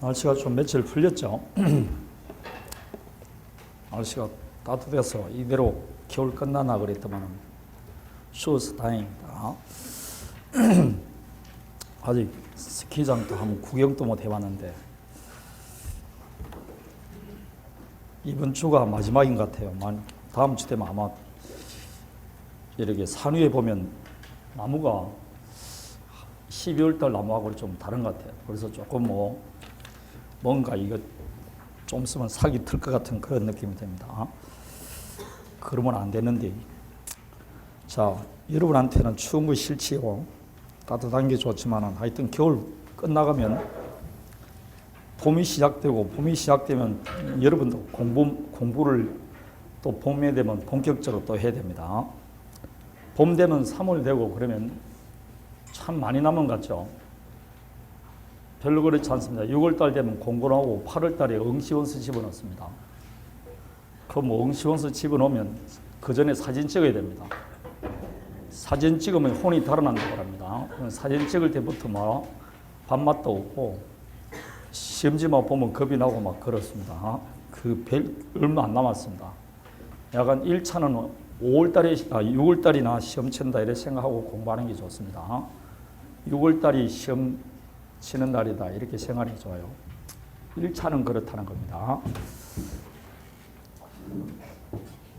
날씨가 좀 며칠 풀렸죠. 날씨가 따뜻해서 이대로 겨울 끝나나 그랬더만 추워서 다행입니다. 아직 스키장도 한번 구경도 못 해봤는데 이번 주가 마지막인 것 같아요. 만 다음 주 되면 아마 이렇게 산 위에 보면 나무가 12월 달 나무하고 좀 다른 것 같아요. 그래서 조금 뭐 뭔가 이거 좀 있으면 사기 틀 것 같은 그런 느낌이 듭니다. 그러면 안 되는데. 자, 여러분한테는 추운 거 싫지요. 따뜻한 게 좋지만은 하여튼 겨울 끝나가면 봄이 시작되고 봄이 시작되면 여러분도 공부 공부를 또 봄에 되면 본격적으로 또 해야 됩니다. 봄 되면 3월 되고 그러면 참 많이 남은 것 같죠. 별로 그렇지 않습니다. 6월 달 되면 공부를 하고 8월 달에 응시원서 집어넣습니다. 그럼 응시원서 집어넣으면 그 전에 사진 찍어야 됩니다. 사진 찍으면 혼이 달아난다고 합니다. 사진 찍을 때부터 막 밥맛도 없고 시험지만 보면 겁이 나고 막 그렇습니다. 그 별 얼마 안 남았습니다. 약간 1차는 5월 달에 아 6월 달이나 시험 친다 이렇게 생각하고 공부하는 게 좋습니다. 6월 달이 시험 치는 날이다 이렇게 생각이 좋아요. 1차는 그렇다는 겁니다.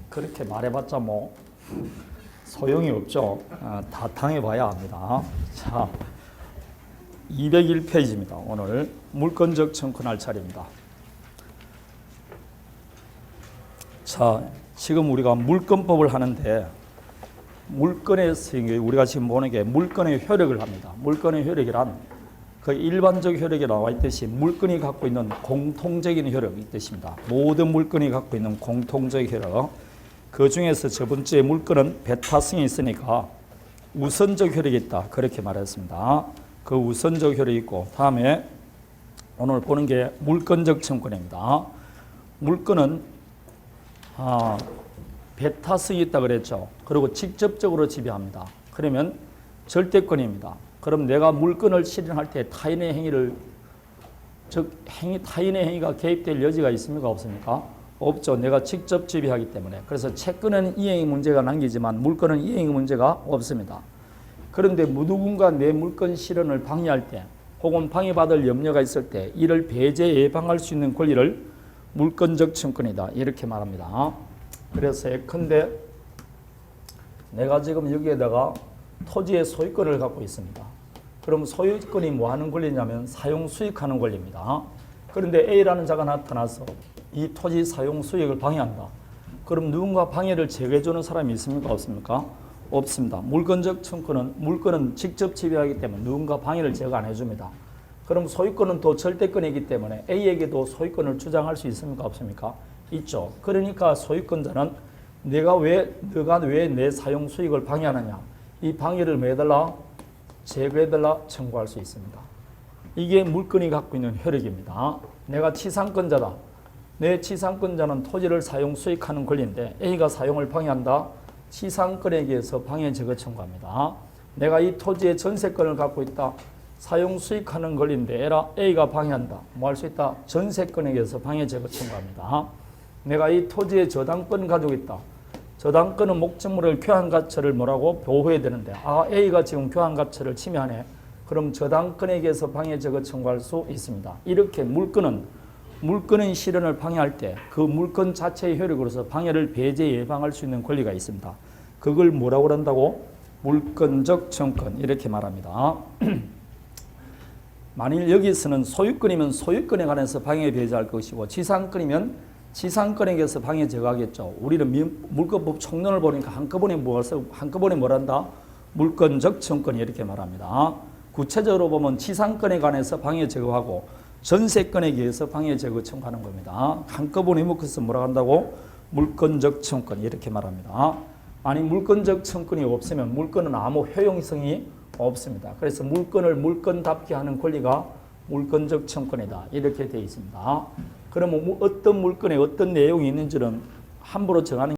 그렇게 말해봤자 뭐 소용이 없죠. 아, 다 당해봐야 합니다. 자, 201페이지입니다. 오늘 물건적 청구할 차례입니다. 자, 지금 우리가 물건법을 하는데 물건에서 우리가 지금 보는 게 물건의 효력을 합니다. 물건의 효력이란 그 일반적 효력에 나와 있듯이 물건이 갖고 있는 공통적인 효력이 뜻입니다. 모든 물건이 갖고 있는 공통적 효력. 그 중에서 첫 번째 물건은 배타성이 있으니까 우선적 효력이 있다. 그렇게 말했습니다. 그 우선적 효력이 있고 다음에 오늘 보는 게 물건적 청권입니다. 물건은 아, 배타성이 있다 그랬죠. 그리고 직접적으로 지배합니다. 그러면 절대권입니다. 그럼 내가 물건을 실현할 때 타인의 행위를 즉 행위 타인의 행위가 개입될 여지가 있습니까 없습니까? 없죠. 내가 직접 지배하기 때문에. 그래서 채권은 이행의 문제가 남기지만 물건은 이행의 문제가 없습니다. 그런데 누군가 내 물건 실현을 방해할 때 혹은 방해받을 염려가 있을 때 이를 배제 예방할 수 있는 권리를 물건적 청권이다. 이렇게 말합니다. 그래서 예컨대 내가 지금 여기에다가 토지의 소유권을 갖고 있습니다. 그럼 소유권이 뭐 하는 권리냐면 사용 수익하는 권리입니다. 그런데 A라는 자가 나타나서 이 토지 사용 수익을 방해한다. 그럼 누군가 방해를 제거해 주는 사람이 있습니까? 없습니까? 없습니다. 물건적 청구는 물건은 직접 지배하기 때문에 누군가 방해를 제거 안 해줍니다. 그럼 소유권은 또 절대권이기 때문에 A에게도 소유권을 주장할 수 있습니까? 없습니까? 있죠. 그러니까 소유권자는 내가 왜 너가 왜 내 사용 수익을 방해하느냐 이 방해를 매달라 제거해달라 청구할 수 있습니다. 이게 물건이 갖고 있는 효력입니다. 내가 치상권자다. 내 치상권자는 토지를 사용 수익하는 권리인데 A가 사용을 방해한다. 치상권에게서 방해 제거 청구합니다. 내가 이 토지의 전세권을 갖고 있다. 사용 수익하는 권리인데 A가 방해한다. 뭐 할 수 있다? 전세권에게서 방해 제거 청구합니다. 내가 이 토지의 저당권 가지고 있다. 저당권은 목적물을 교환 가치를 뭐라고 보호해야 되는데 아 A가 지금 교환 가치를 침해하네. 그럼 저당권에게서 방해 제거 청구할 수 있습니다. 이렇게 물건은 물건의 실현을 방해할 때 그 물건 자체의 효력으로서 방해를 배제 예방할 수 있는 권리가 있습니다. 그걸 뭐라고 한다고? 물건적 청권 이렇게 말합니다. 만일 여기서는 소유권이면 소유권에 관해서 방해 배제할 것이고 지상권이면 지상권에게서 방해 제거하겠죠. 우리는 물건법 총론을 보니까 한꺼번에 무엇을 한꺼번에 뭘한다? 물건적 청권 이렇게 말합니다. 구체적으로 보면 지상권에 관해서 방해 제거하고 전세권에 의해서 방해 제거 청구하는 겁니다. 한꺼번에 묶어서 뭐라 한다고? 물건적 청권 이렇게 말합니다. 아니 물건적 청권이 없으면 물건은 아무 효용성이 없습니다. 그래서 물건을 물건답게 하는 권리가 물건적 청권이다. 이렇게 되어 있습니다. 그러면 어떤 물건에 어떤 내용이 있는지는 함부로 정하는